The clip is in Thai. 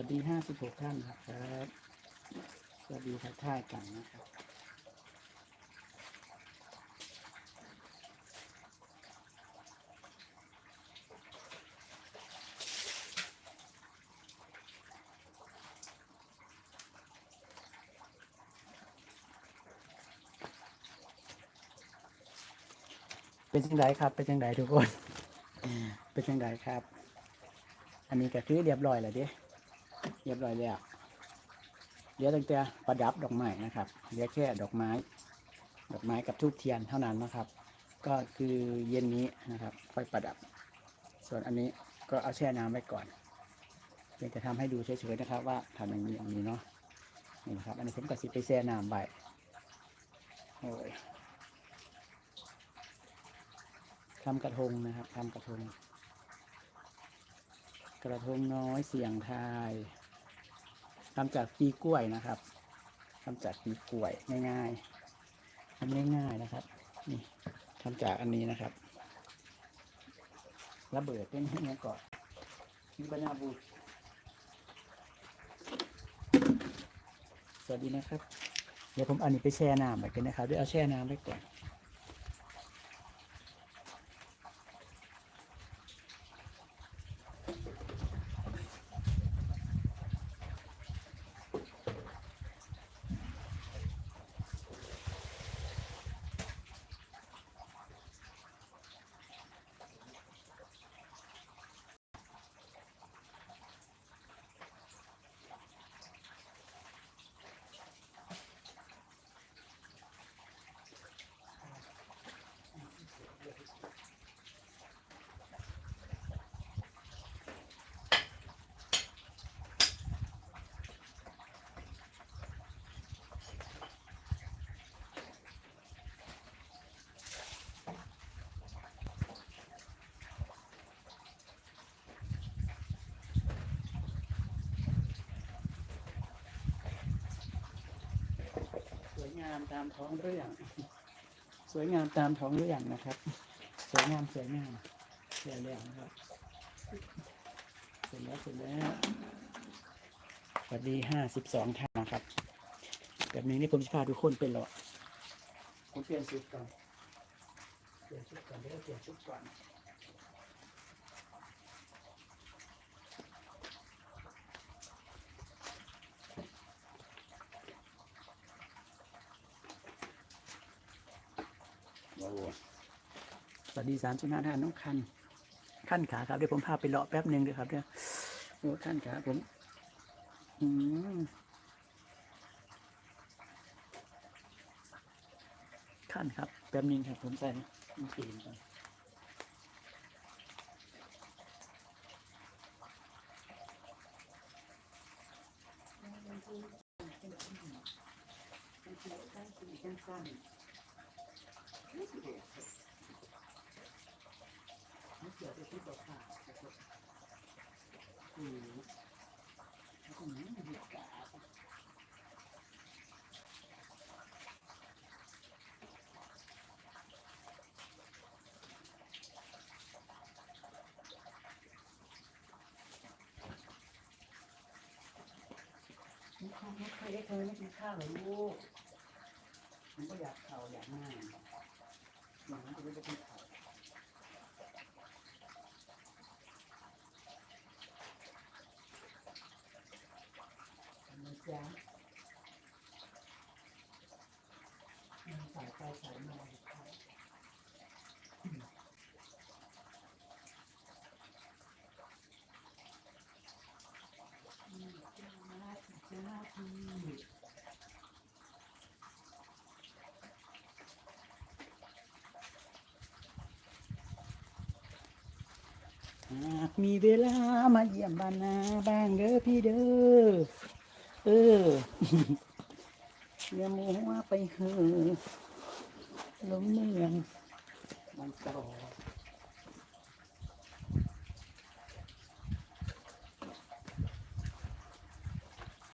วัสดีห้าสิบหกท่านนะครับ สวัสดีทักทายกันนะครับ เป็นจังไดครับ เป็นจังไดทุกคน เป็นจังไดครับ อันนี้ก็คือเรียบร้อยแล้วเด้เรียบร้อยแล้วเดี๋ยวตั้งแต่ประดับดอกไม้นะครับเหลือแค่ดอกไม้ ดอกไม้กับทูบเทียนเท่านั้นนะครับ ก็คือเย็นนี้นะครับ ค่อยประดับ ส่วนอันนี้ก็เอาแช่น้ำไว้ก่อนเพียงจะทำให้ดูเฉยๆนะครับ ว่าทำอย่างนี้อย่างนี้เนาะนี่นะครับ อันนี้ผมก็สิไปแช่น้ำไว้โอ้ยทำกระทงนะครับทำกระทง กระทงน้อยเสียงทาย ทำจากปีกล้วยนะครับทำจากปีกล้วยง่ายๆทำง่ายๆนะครับ นี่ทำจากอันนี้นะครับ ระเบิดเป็นให้เนี้ก่อนมีบรรณาบูสวัสดีนะครับ เดี๋ยวผมอันนี้ไปแช่น้ำไว้กันนะครับเดี๋ยวเอาแช่น้ำไว้ก่อน งามตามท้องเรื่อง สวยงามตามท้องเรื่องนะครับ สวยงามสวยงามเสร็จแล้วนะครับเสร็จแล้วเสร็จแล้วสวัสดีห้าสิบสองท่านนะครับ แบบนี้นี่ผมจะพาทุกคนเป็นหรอผมเปลี่ยนชุดก่อนเปลี่ยนชุดก่อนเดี๋ยวเปลี่ยนชุดก่อน โอ้โหส วัสดีสามสิบห้าท่านน้องคันขั้นขาครับเดี๋ยวผมพาไปเลาะแป๊บหนึ่งด้วยครับเดี๋ยวโอ้ขั้นขาผมอืมขั้นครับ แป๊บหนึ่งครับผมใส่น้ำตีนก่อนไม่เกี่ยวกับที่ตกขานะครับ อืมอืมดีกามีความรักใครได้เคยไม่กินข้าวเหรอลูกมันก็อยากเข่าอยากน้าอย่งนั้นก็ไม่ได้กินข้าวทำไมจ๊ะมันสายไปสายมาอยู่เขาอืมจ้าจ้าพี่ หาก มีเวลามาเยี่ยมบ้านนาบ้างเด้อพี่เด้อ เอออย่ามัวไปเหอะลมเมืองมันตลอด